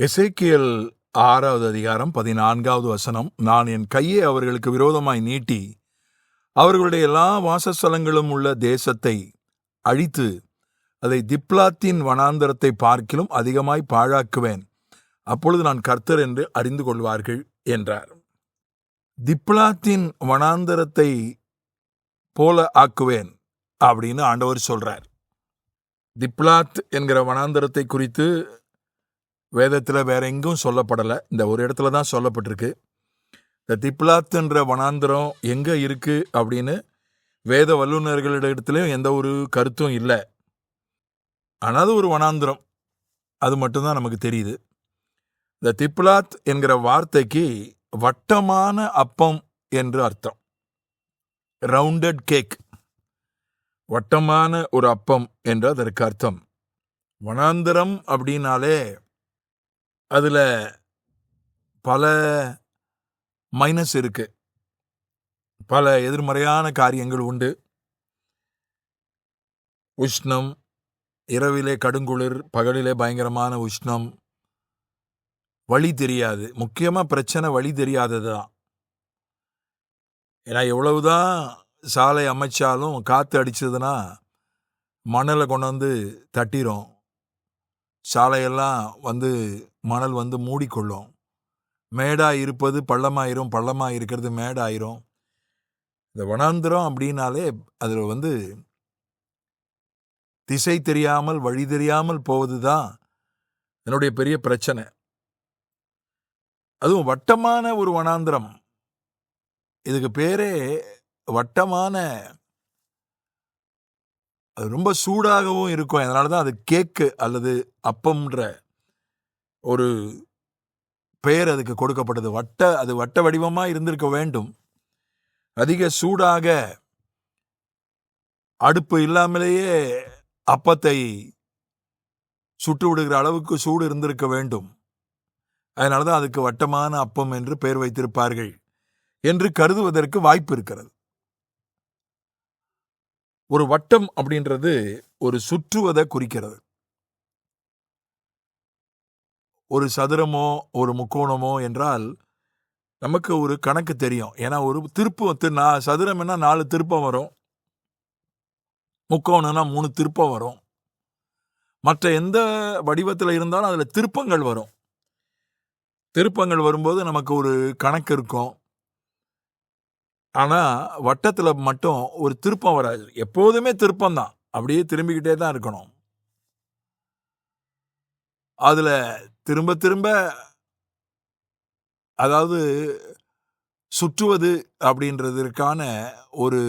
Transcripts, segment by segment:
எசேக்கியேல் ஆறாவது அதிகாரம் பதினான்காவது வசனம் நான் என் கையை அவர்களுக்கு விரோதமாய் நீட்டி அவர்களுடைய எல்லா வாசஸ்தலங்களும் உள்ள தேசத்தை அழித்து அதை திப்லாத்தின் வனாந்தரத்தை பார்க்கிலும் அதிகமாய் பாழாக்குவேன். அப்பொழுது நான் கர்த்தர் என்று அறிந்து கொள்வார்கள் என்றார். திப்லாத்தின் வனாந்தரத்தை போல ஆக்குவேன் அப்படின்னு ஆண்டவர் சொல்றார். திப்லாத் என்கிற வனாந்தரத்தை குறித்து வேதத்தில் வேற எங்கும் சொல்லப்படலை. இந்த ஒரு இடத்துல தான் சொல்லப்பட்டிருக்கு. இந்த திப்லாத்ன்ற வனாந்தரம் எங்கே இருக்குது அப்படின்னு வேத வல்லுநர்களிடத்துலையும் எந்த ஒரு கருத்தும் இல்லை. ஆனால் அது ஒரு வனாந்தரம். அது மட்டும்தான் நமக்கு தெரியுது. இந்த திப்லாத் என்கிற வார்த்தைக்கு வட்டமான அப்பம் என்று அர்த்தம். ரவுண்டட் கேக் வட்டமான ஒரு அப்பம் என்று அதற்கு அர்த்தம். வனாந்தரம் அப்படின்னாலே அதில் பல மைனஸ் இருக்கு. பல எதிர்மறையான காரியங்கள் உண்டு. உஷ்ணம் இரவிலே கடுங்குளிர் பகலிலே பயங்கரமான உஷ்ணம். வழி தெரியாது. முக்கியமாக பிரச்சனை வழி தெரியாதது தான் ஏன்னா எவ்வளவுதான் சாலை அமைச்சாலும் காற்று அடிச்சதுன்னா மணலை கொண்டு வந்து தட்டிரும். சாலையெல்லாம் வந்து மணல் வந்து மூடிக்கொள்ளும். மேடாக இருப்பது பள்ளமாயிரும் பள்ளமாக இருக்கிறது மேடாயிரும். இந்த வனாந்திரம் அப்படின்னாலே அதில் வந்து திசை தெரியாமல் வழி தெரியாமல் போவது தான் என்னுடைய பெரிய பிரச்சனை. அதுவும் வட்டமான ஒரு வனாந்திரம். இதுக்கு பேரே வட்டமான அது ரொம்ப சூடாகவும் இருக்கும். அதனால தான் அது கேக்கு அல்லது அப்பம்ன்ற ஒரு பெயர் அதுக்கு கொடுக்கப்பட்டது. வட்ட அது வட்ட வடிவமாக இருந்திருக்க வேண்டும். அதிக சூடாக அடுப்பு இல்லாமலேயே அப்பத்தை சுட்டு விடுகிற அளவுக்கு சூடு இருந்திருக்க வேண்டும். அதனால தான் அதுக்கு வட்டமான அப்பம் என்று பெயர் வைத்திருப்பார்கள் என்று கருதுவதற்கு வாய்ப்பு இருக்கிறது. ஒரு வட்டம் அப்படின்றது ஒரு சுற்றுவதை குறிக்கிறது. ஒரு சதுரமோ ஒரு முக்கோணமோ என்றால் நமக்கு ஒரு கணக்கு தெரியும். ஏன்னா ஒரு திருப்பம் நான் சதுரம்னா நாலு திருப்பம் வரும். முக்கோணம்னா மூணு திருப்பம் வரும். மற்ற எந்த வடிவத்தில் இருந்தாலும் அதில் திருப்பங்கள் வரும். திருப்பங்கள் வரும்போது நமக்கு ஒரு கணக்கு இருக்கும். ஆனால் வட்டத்தில் மட்டும் ஒரு திருப்பம் வராது. எப்போதுமே திருப்பம் தான் அப்படியே திரும்பிக்கிட்டே தான் இருக்கணும். அதில் திரும்ப திரும்ப அதாவது சுற்றுவது அப்படின்றதற்கான ஒரு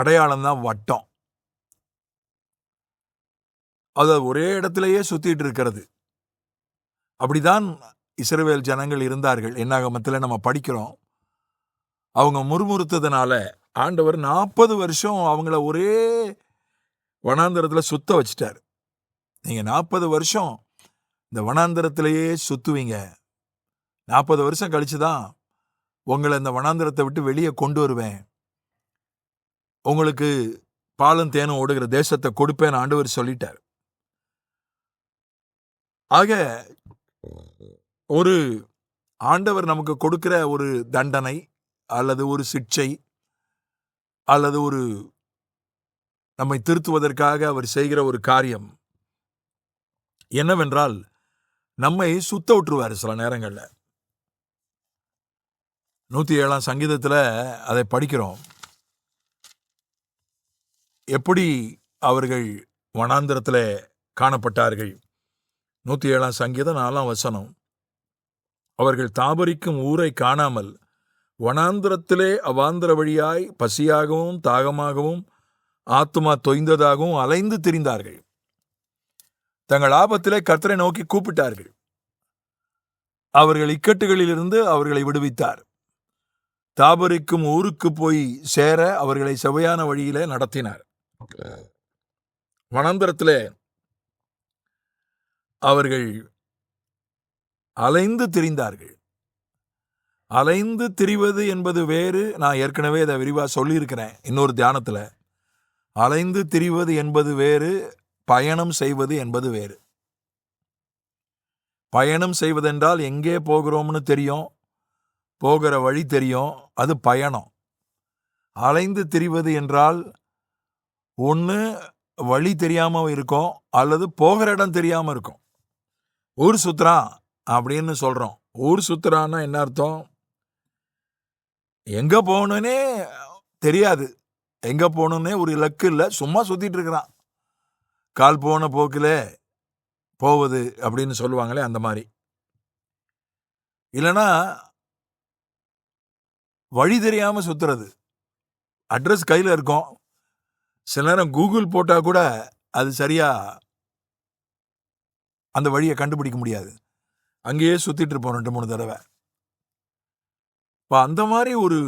அடையாளம் தான் வட்டம். அது ஒரே இடத்திலேயே சுற்றிட்டு இருக்கிறது. அப்படிதான் இஸ்ரவேல் ஜனங்கள் இருந்தார்கள். என்னாகமத்தில் நம்ம படிக்கிறோம். அவங்க முறுமுறுத்ததுனால ஆண்டவர் நாற்பது வருஷம் அவங்கள ஒரே வனாந்தரத்தில் சுத்த வச்சிட்டார். நீங்கள் நாற்பது வருஷம் இந்த வனாந்தரத்திலேயே சுத்துவீங்க. நாற்பது வருஷம் கழிச்சு தான் உங்களை இந்த வனாந்தரத்தை விட்டு வெளியே கொண்டு வருவேன். உங்களுக்கு பாலும் தேனும் ஓடுகிற தேசத்தை கொடுப்பேன் ஆண்டவர் சொல்லிட்டார். ஆக ஒரு ஆண்டவர் நமக்கு கொடுக்கிற ஒரு தண்டனை அல்லது ஒரு சிக்ஷை அல்லது ஒரு நம்மை திருத்துவதற்காக அவர் செய்கிற ஒரு காரியம் என்னவென்றால் நம்மை சுத்த விட்டுருவார் சில நேரங்களில். நூற்றி ஏழாம் சங்கீதத்தில் அதை படிக்கிறோம். எப்படி அவர்கள் வனாந்திரத்தில் காணப்பட்டார்கள்? நூற்றி ஏழாம் சங்கீதம் நாலாம் வசனம். அவர்கள் தாபரிக்கும் ஊரை காணாமல் வனாந்திரத்திலே அவாந்திர வழியாய் பசியாகவும் தாகமாகவும் ஆத்துமா தொய்ந்ததாகவும் அலைந்து திரிந்தார்கள். தங்கள் ஆபத்திலே கர்த்தரை நோக்கி கூப்பிட்டார்கள். அவர்கள் இக்கட்டுகளிலிருந்து அவர்களை விடுவித்தார். தாபரிக்கும் ஊருக்கு போய் சேர அவர்களை செவையான வழியிலே நடத்தினார். வனாந்திரத்திலே அவர்கள் அலைந்து திரிந்தார்கள். அலைந்து திரிவது என்பது வேறு. நான் ஏற்கனவே இதை விரிவாக சொல்லியிருக்கிறேன் இன்னொரு தியானத்தில். அலைந்து திரிவது என்பது வேறு பயணம் செய்வது என்பது வேறு. பயணம் செய்வதென்றால் எங்கே போகிறோம்னு தெரியும். போகிற வழி தெரியும். அது பயணம். அலைந்து திரிவது என்றால் ஒன்று வழி தெரியாமல் இருக்கும் அல்லது போகிற இடம் தெரியாமல் இருக்கும். ஊர் சுத்துறான் அப்படின்னு சொல்கிறோம் ஊர் சுத்துறான்னா என்ன அர்த்தம்? எங்க போகணுன்னே தெரியாது. எங்க போகணுன்னே ஒரு இலக்கு இல்லை. சும்மா சுத்திட்டு இருக்கிறான். கால் போன போக்கில் போவது அப்படின்னு சொல்லுவாங்களே அந்த மாதிரி. இல்லைன்னா வழி தெரியாம சுத்துறது. அட்ரஸ் கையில் இருக்கும். சில நேரம் கூகுள் போட்டால் கூட அது சரியா அந்த வழியை கண்டுபிடிக்க முடியாது. அங்கேயே சுத்திட்டு இருப்போம் ரெண்டு மூணு தடவை. இப்போ அந்த மாதிரி ஒரு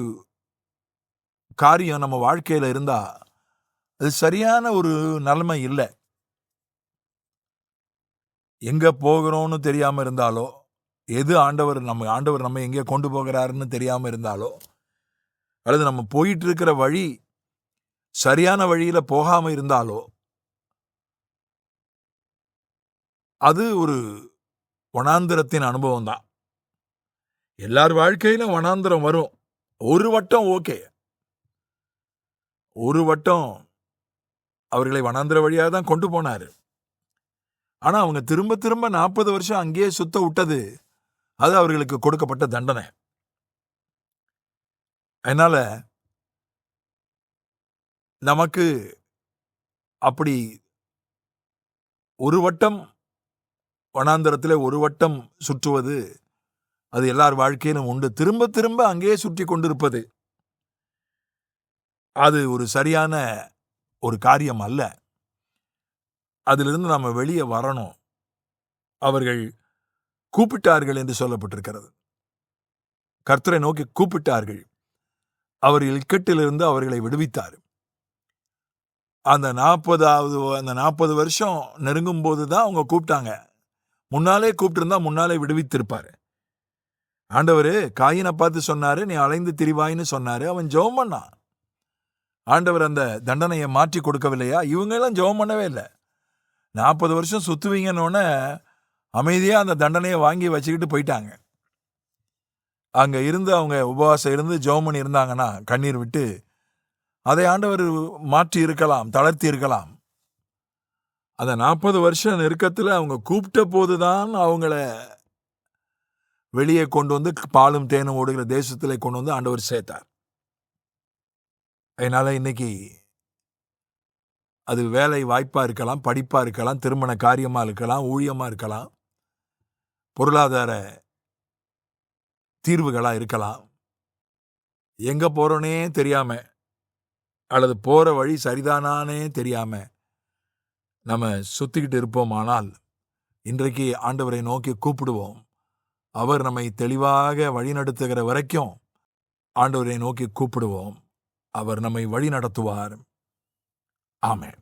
காரியம் நம்ம வாழ்க்கையில் இருந்தா அது சரியான ஒரு நிலைமை இல்லை. எங்க போகிறோம்னு தெரியாம இருந்தாலோ எது ஆண்டவர் நம்ம ஆண்டவர் நம்ம எங்கே கொண்டு போகிறாருன்னு தெரியாம இருந்தாலோ அல்லது நம்ம போயிட்டு இருக்கிற வழி சரியான வழியில போகாம இருந்தாலோ அது ஒரு வனாந்திரத்தின் அனுபவம் தான். எல்லார் வாழ்க்கையிலும் வனாந்திரம் வரும். ஒரு வட்டம் ஓகே. ஒரு வட்டம் அவர்களை வனாந்திர வழியாக தான் கொண்டு போனாரு. ஆனா அவங்க திரும்ப திரும்ப நாற்பது வருஷம் அங்கேயே சுத்த விட்டது. அது அவர்களுக்கு கொடுக்கப்பட்ட தண்டனை. அதனால் நமக்கு அப்படி ஒரு வட்டம் வனாந்திரத்தில் ஒரு வட்டம் சுற்றுவது அது எல்லார் வாழ்க்கையிலும் உண்டு. திரும்ப திரும்ப அங்கேயே சுற்றி கொண்டிருப்பது. அது ஒரு சரியான ஒரு காரியம் அல்ல. அதிலிருந்து நம்ம வெளியே வரணும். அவர்கள் கூப்பிட்டார்கள் என்று சொல்லப்பட்டிருக்கிறது. கர்த்தரை நோக்கி கூப்பிட்டார்கள். அவர் இக்கட்டிலிருந்து அவர்களை விடுவித்தார் அந்த நாற்பதாவது அந்த நாற்பது வருஷம் நெருங்கும் போது தான் அவங்க கூப்பிட்டாங்க. முன்னாலே கூப்பிட்டுருந்தா முன்னாலே விடுவித்திருப்பாரு. ஆண்டவர் காயினை பார்த்து சொன்னாரு நீ அலைந்து திரிவாயின்னு சொன்னாரு அவன் ஜெபம் பண்ணான். ஆண்டவர் அந்த தண்டனையை மாற்றி கொடுக்கவில்லையா? இவங்கெல்லாம் ஜெபம் பண்ணவே இல்லை. நாற்பது வருஷம் சுத்துவீங்கன்னு அமைதியாக அந்த தண்டனையை வாங்கி வச்சுக்கிட்டு போயிட்டாங்க. அங்கே இருந்து அவங்க உபவாசம் இருந்து ஜெபம் பண்ணி இருந்தாங்கன்னா கண்ணீர் விட்டு அதை ஆண்டவர் மாற்றி இருக்கலாம் தளர்த்தி இருக்கலாம். அந்த நாற்பது வருஷம் நெருக்கத்தில் அவங்க கூப்பிட்ட போதுதான் அவங்கள வெளியே கொண்டு வந்து பாலும் தேனும் ஓடுகிற தேசத்தில் கொண்டு வந்து ஆண்டவர் சேர்த்தார். அதனால இன்னைக்கு அது வேலை வாய்ப்பாக இருக்கலாம் படிப்பாக இருக்கலாம் திருமண காரியமாக இருக்கலாம் ஊழியமாக இருக்கலாம் பொருளாதார தீர்வுகளாக இருக்கலாம். எங்கே போகிறோன்னே தெரியாம அல்லது போகிற வழி சரிதானானே தெரியாம நம்ம சுற்றிக்கிட்டு இருப்போமானால் இன்றைக்கு ஆண்டவரை நோக்கி கூப்பிடுவோம். அவர் நம்மை தெளிவாக வழிநடத்துகிற வரைக்கும் ஆண்டவரை நோக்கி கூப்பிடுவோம். அவர் நம்மை வழி நடத்துவார் ஆமென்.